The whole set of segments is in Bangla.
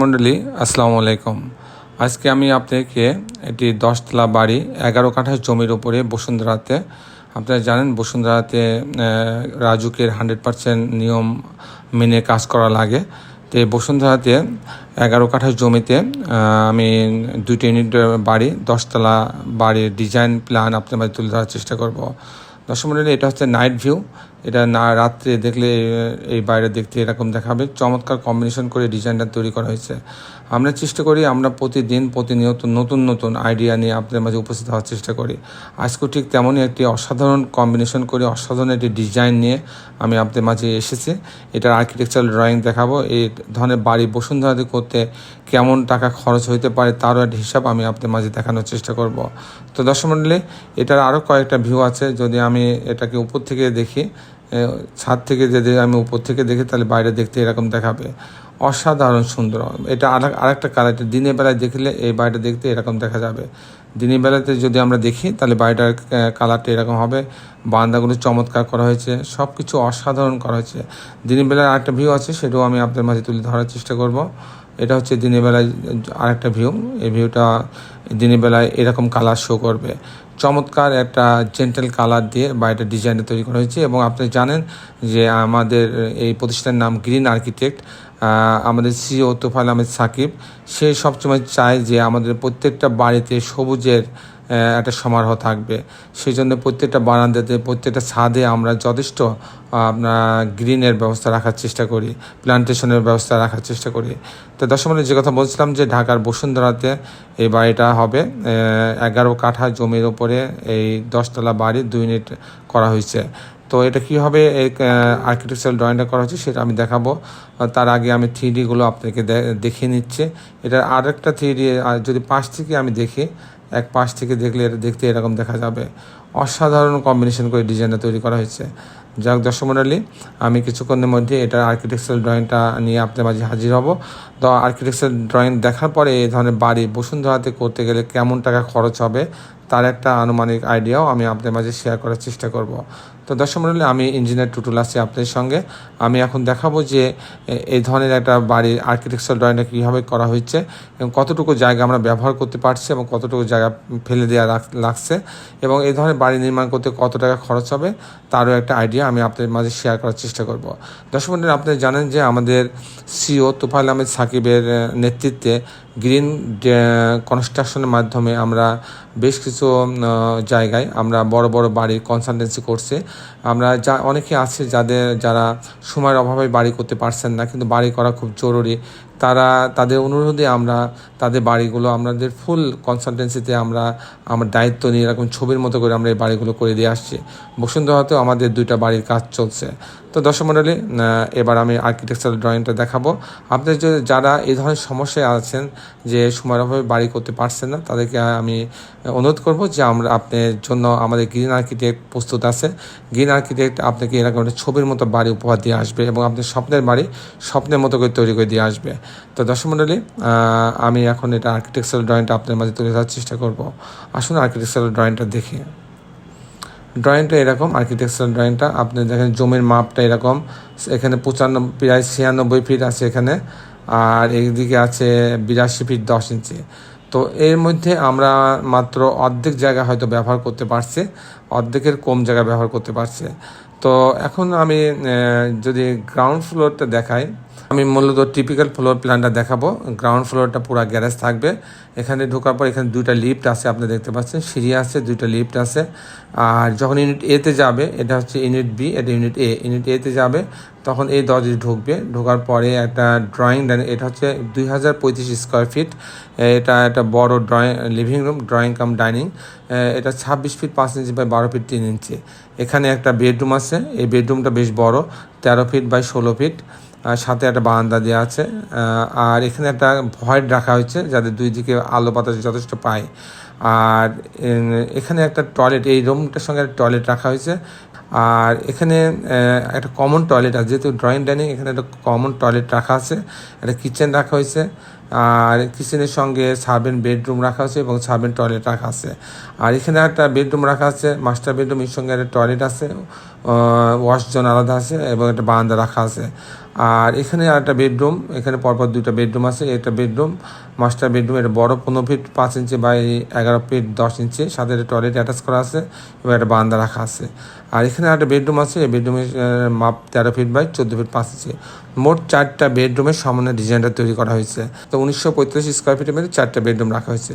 মণ্ডলী আসসালামু আলাইকুম। আজকে আমি আপনাকে একটি দশতলা বাড়ি, এগারো কাঠা জমির ওপরে বসুন্ধরাতে, আপনারা জানেন বসুন্ধরাতে রাজুকের হান্ড্রেড পার্সেন্ট নিয়ম মেনে কাজ করা লাগে। তো এই বসুন্ধরাতে এগারো কাঠা জমিতে আমি দুইটি ইউনিট বাড়ি, দশতলা বাড়ির ডিজাইন প্ল্যান আপনার মাঝে তুলে ধরার চেষ্টা করব। দর্শক মন্ডলী এটা হচ্ছে নাইট ভিউ। এটা না রাত্রে দেখলে, এই বাইরে দেখতে এরকম দেখাবে। চমৎকার কম্বিনেশন করে ডিজাইনটা তৈরি করা হয়েছে। আমরা চেষ্টা করি, আমরা প্রতিদিন প্রতিনিয়ত নতুন নতুন আইডিয়া নিয়ে আপনাদের মাঝে উপস্থিত হওয়ার চেষ্টা করি। আজকেও ঠিক তেমনই একটি অসাধারণ কম্বিনেশন করে, অসাধারণ একটি ডিজাইন নিয়ে আমি আপনাদের মাঝে এসেছি। এটার আর্কিটেকচারাল ড্রয়িং দেখাবো। এই ধরনের বাড়ি বসুন্ধরাতে করতে কেমন টাকা খরচ হইতে পারে তারও একটা হিসাব আমি আপনাদের মাঝে দেখানোর চেষ্টা করব। তো দর্শক মণ্ডলী, এটার আরও কয়েকটা ভিউ আছে। যদি আমি এটাকে উপর থেকে দেখি ছাদ থেকে যদি আমি উপর থেকে দেখি, তাহলে বাইরে দেখতে এরকম দেখাবে। অসাধারণ সুন্দর। এটা আর আরেকটা কালার এটা দিনের বেলায় দেখলে এই বাড়িটা দেখতে এরকম দেখা যাবে। দিনের বেলাতে যদি আমরা দেখি, তাহলে বাড়িটার কালারটা এরকম হবে। বারান্দাগুলো চমৎকার করা হয়েছে। সব কিছু অসাধারণ করা হয়েছে। দিনের বেলার আরেকটা ভিউ আছে, সেটাও আমি আপনাদের মাঝে তুলে ধরার চেষ্টা করব। এটা হচ্ছে দিনের বেলায় আরেকটা ভিউ এই ভিউটা দিনের বেলায় এরকম কালার শো করবে। চমৎকার একটা জেন্টেল কালার দিয়ে বা বাড়িটা ডিজাইনে তৈরি করা হয়েছে এবং আপনি জানেন যে আমাদের এই প্রতিষ্ঠানের নাম গ্রিন আর্কিটেক্ট আমাদের সিও তোফাল আহমেদ সাকিব, সে সবসময় চায় যে আমাদের প্রত্যেকটা বাড়িতে সবুজের একটা সমারোহ থাকবে। সেই জন্য প্রত্যেকটা বারান্দাতে, প্রত্যেকটা ছাদে আমরা যথেষ্ট আপনার গ্রিনের ব্যবস্থা রাখার চেষ্টা করি, প্লান্টেশনের ব্যবস্থা রাখার চেষ্টা করি। তো মণ্ডলী যে কথা বলছিলাম যে ঢাকার বসুন্ধরাতে এই বাড়িটা হবে এগারো কাঠা জমির ওপরে এই দশতলা বাড়ি দুই ইউনিট করা হয়েছে। তো এটা কীভাবে এই আর্কিটেকচারাল ড্রয়িংটা করা হচ্ছে সেটা আমি দেখাবো। তার আগে আমি থ্রি ডিগুলো আপনাকে দেখিয়ে নিচ্ছে। এটার আরেকটা থ্রি ডি যদি পাশ থেকে আমি দেখি এক পাশ থেকে দেখলে, দেখতে এরকম দেখা যাবে। অসাধারণ কম্বিনেশন করে ডিজাইনটা তৈরি করা হয়েছে। যাক, দর্শক মন্ডলী, আমি কিছুক্ষণের মধ্যে এটা আর্কিটেকচারাল ড্রয়িংটা নিয়ে আপনার মাঝে হাজির হব। তো আর্কিটেকচারাল ড্রয়িং দেখার পরে এই ধরনের বাড়ি বসুন্ধরাতে করতে গেলে কেমন টাকা খরচ হবে একটা আনুমানিক আইডিয়াও আমি আপনাদের মাঝে শেয়ার করার চেষ্টা করব। তো দর্শক মণ্ডলী আমি ইঞ্জিনিয়ার টুটুল আছি আপনাদের সঙ্গে। আমি এখন দেখাবো যে এই ধরনের একটা বাড়ির আর্কিটেকচার ড্রয়িংটা কীভাবে করা হয়েছে এবং কতটুকু জায়গা আমরা ব্যবহার করতে পারছি এবং কতটুকু জায়গা ফেলে দেওয়া লাগছে এবং এই ধরনের বাড়ি নির্মাণ করতে কত টাকা খরচ হবে তারও একটা আইডিয়া আমি আপনাদের মাঝে শেয়ার করার চেষ্টা করব। দর্শক মণ্ডলী আপনি জানেন যে আমাদের সিও তোফাল আহমেদ সাকিবের নেতৃত্বে গ্রিন কনস্ট্রাকশনের মাধ্যমে আমরা বেশ কিছু জায়গায় আমরা বড় বড় বাড়ির কনসালটেন্সি করছে। আমরা যা, অনেকে আছে যাদের, যারা সময়ের অভাবে বাড়ি করতে পারছেন না, কিন্তু বাড়ি করা খুব জরুরি। তারা, তাদের অনুরোধে আমরা, তাদের বাড়িগুলো, আমাদের ফুল কনসালটেন্সিতে আমরা, আমার দায়িত্ব নিয়ে এরকম ছবির মতো করে আমরা এই বাড়িগুলো করে দিয়ে আসছি। বসুন্ধরাতেও আমাদের দুইটা বাড়ির কাজ চলছে। তো দর্শক মণ্ডলী এবার আমি আর্কিটেকচারাল ড্রয়িংটা দেখাবো। আপনাদের যারা এই ধরনের সমস্যায় আছেন যে সময়ের বাড়ি করতে পারছেন না, তাদেরকে আমি অনুরোধ করব যে আমরা, আপনার জন্য আমাদের গ্রিন আর্কিটেক্ট প্রস্তুত আছে। গ্রিন আর্কিটেক্ট আপনাকে এরকম একটা ছবির মতো বাড়ি উপহার দিয়ে আসবে এবং আপনার স্বপ্নের বাড়ি স্বপ্নের মতো করে তৈরি করে দিয়ে আসবে। তো দর্শক মণ্ডলী আহ, আমি এখন এটা আর্কিটেকচারাল ড্রয়িংটা আপনার মাঝে তুলে ধরার চেষ্টা করব। আসুন আর্কিটেকচারাল ড্রয়িংটা দেখি। ড্রয়িংটা এরকম আর্কিটেকচারাল ড্রয়িংটা আপনি দেখেন জমির মাপটা এরকম এখানে পঁচানব্বই প্রায় ছিয়ানব্বই ফিট আছে এখানে আর এইদিকে আছে বিরাশি ফিট দশ ইঞ্চি তো এর মধ্যে আমরা মাত্র অর্ধেক জায়গা হয়তো ব্যবহার করতে পারছি অর্ধেকের কম জায়গা ব্যবহার করতে পারছে। তো এখন আমি যদি গ্রাউন্ড ফ্লোরটা দেখাই আমি মূলত টিপিক্যাল ফ্লোর প্ল্যানটা দেখাবো। গ্রাউন্ড ফ্লোরটা পুরো গ্যারেজ থাকবে। এখানে ঢোকার পর এখানে দুইটা লিফট আছে, আপনি দেখতে পাচ্ছেন। সিঁড়ি আছে, দুইটা লিফট আছে। আর যখন ইউনিট এতে যাবে, এটা হচ্ছে ইউনিট বি এটা ইউনিট এ ইউনিট এতে যাবে, তখন এই দরজা ঢুকবে। ঢোকার পরে একটা ড্রয়িং ডাইনিং এটা হচ্ছে দুই হাজার পঁয়ত্রিশ স্কোয়ার ফিট এটা একটা বড় drawing living room drawing cum dining এটা ছাব্বিশ ফিট পাঁচ ইঞ্চি বাই বারো ফিট তিন ইঞ্চি এখানে একটা বেডরুম আছে। এই বেডরুমটা বেশ বড়, তেরো ফিট বাই ষোলো ফিট সাথে একটা বারান্দা দেওয়া আছে। আর এখানে একটা ভয়েড রাখা হয়েছে যাতে দুই দিকে আলো বাতাস যথেষ্ট পায়। আর এখানে একটা টয়লেট, এই রুমটার সঙ্গে একটা টয়লেট রাখা হয়েছে। আর এখানে একটা কমন টয়লেট আছে, যেহেতু ড্রয়িং ডাইনিং, এখানে একটা কমন টয়লেট রাখা আছে। একটা কিচেন রাখা হয়েছে। আর কিচেনের সঙ্গে সার্ভেন্ট বেডরুম রাখা আছে এবং সার্ভেন্ট টয়লেট রাখা আছে। আর এখানে একটা বেডরুম রাখা আছে, মাস্টার বেডরুম, এর সঙ্গে একটা টয়লেট আছে। ওয়াশ জোন আলাদা আছে এবং একটা বারান্দা রাখা আছে। আর এখানে আর একটা বেডরুম, এখানে পরপর দুইটা বেডরুম আছে, একটা বেডরুম, মাস্টার বেডরুম, এটা বড় পনেরো ফিট পাঁচ ইঞ্চি বাই এগারো ফিট দশ ইঞ্চি, সাথে টয়লেট অ্যাটাচ করা আছে এবং একটা বান্দা রাখা আছে। আর এখানে একটা বেডরুম আছে, এই বেডরুমের মাপ তেরো ফিট বাই চোদ্দ ফিট পাঁচ ইঞ্চি। মোট চারটা বেডরুমের সামনে ডিজাইনটা তৈরি করা হয়েছে। তো উনিশশো পঁয়ত্রিশ স্কোয়ার ফিটের মধ্যে চারটা বেডরুম রাখা হয়েছে।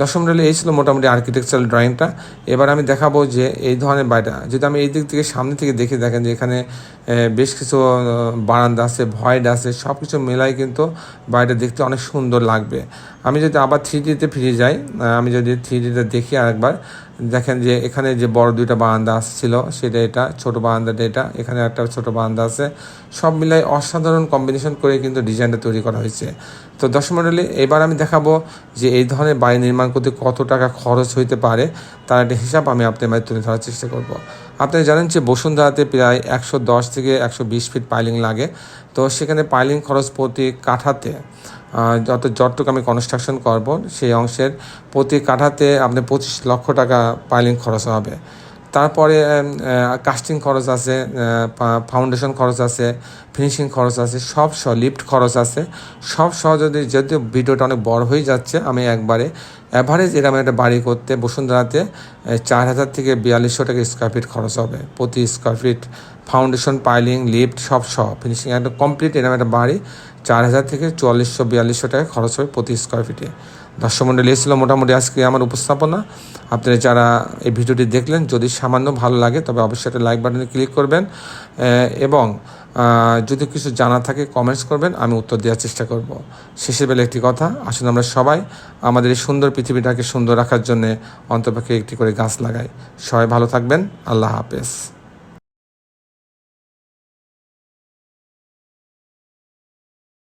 দশম রেলে এই ছিল মোটামুটি আর্কিটেকচারাল ড্রয়িংটা এবার আমি দেখাবো যে এই ধরনের বাড়িটা, যদি আমি এই দিক থেকে সামনে থেকে দেখে দেখেন যে এখানে বেশ কিছু বারান্দা আছে ভয়েড আছে সব কিছু মেলাই কিন্তু বাড়িটা দেখতে অনেক সুন্দর লাগবে। আমি যদি আবার থ্রি ডিতে ফিরে যাই আমি যদি থ্রি ডিতে দেখি আরেকবার দেখেন যে এখানে যে বড় দুইটা বারান্দা আসছিল, সেটা এটা, ছোট বারান্দাটা এটা, এখানে একটা ছোট বারান্দা আছে। সব মিলাই অসাধারণ কম্বিনেশন করে কিন্তু ডিজাইনটা তৈরি করা হয়েছে। তো মডেলে এবার আমি দেখাবো যে এই ধরনের বাড়ি নির্মাণ করতে কত টাকা খরচ হইতে পারে, তার একটা হিসাব আমি আপনার মাঝে তুলে ধরার চেষ্টা করব। আপনি জানেন যে বসুন্ধরাতে প্রায় একশো দশ থেকে একশো বিশ ফিট পাইলিং লাগে। তো সেখানে পাইলিং খরচ প্রতি কাঠাতে যত যতটুকু আমি কনস্ট্রাকশন করব, সেই অংশের প্রতি কাঠাতে আপনি পঁচিশ লক্ষ টাকা পাইলিং খরচ হবে। তারপরে কাস্টিং খরচ আছে ফাউন্ডেশন খরচ আছে ফিনিশিং খরচ আছে, সব সহ লিফট খরচ আছে। সব সহ যদি, যদিও ভিডিওটা অনেক বড় হয়ে যাচ্ছে, আমি একবারে অ্যাভারেজ এরকম একটা বাড়ি করতে বসুন্ধরাতে চার হাজার থেকে বিয়াল্লিশশো টাকা স্কোয়ার ফিট খরচ হবে। প্রতি square feet foundation piling lift সব সহ ফিনিশিং একটা কমপ্লিট এরকম একটা বাড়ি চার হাজার থেকে চুয়াল্লিশশো বিয়াল্লিশশো টাকা খরচ হবে প্রতি স্কোয়ার ফিটে দর্শক মণ্ডলী এসেছিল মোটামুটি আজকে আমার উপস্থাপনা। আপনারা যারা এই ভিডিওটি দেখলেন, যদি সামান্য ভালো লাগে, তবে অবশ্যই একটা লাইক বাটনে ক্লিক করবেন। এবং যদি কিছু জানা থাকে কমেন্টস করবেন, আমি উত্তর দেওয়ার চেষ্টা করব। শেষের বেলা একটি কথা আসলে আমরা সবাই আমাদের এই সুন্দর পৃথিবীটাকে সুন্দর রাখার জন্য অন্তপক্ষে একটি করে গাছ লাগাই। সবাই ভালো থাকবেন, আল্লাহ হাফেজ।